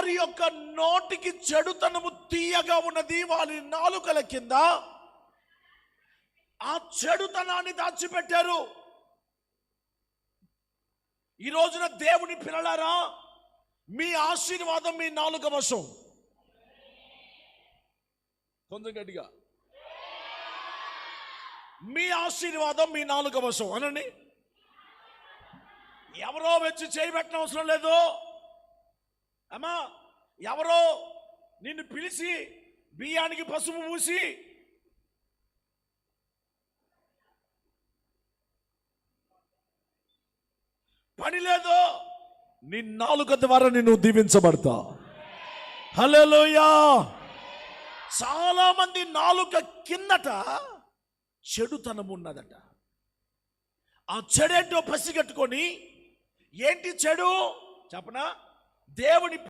వారి యొక్క నోటికి చెడుతనము తీయగా ఉన్నది వారి నాలుకల కింద. ఆ చెడుతనాన్ని దాచిపెట్టారు. ఈ రోజున దేవుని పిల్లలారా మీ ఆశీర్వాదం మీ నాలుక వశం. కొంచెం గట్టిగా. మీ ఆశీర్వాదం మీ నాలుక వశం. అనండి. ఎవరో వచ్చి చేయబెట్టిన అవసరం లేదు. అమ్మా ఎవరో నిన్ను పిలిచి బియ్యానికి పసుపు పూసి పని లేదో నీ నాలుక ద్వారా నిన్ను దీవించబడతా. హలోయా చాలా మంది నాలుక కిందట చెడుతనం ఉన్నదట. ఆ చెడేంటో పసిగట్టుకొని ఏంటి చెడు? చెప్పనా? దేవుని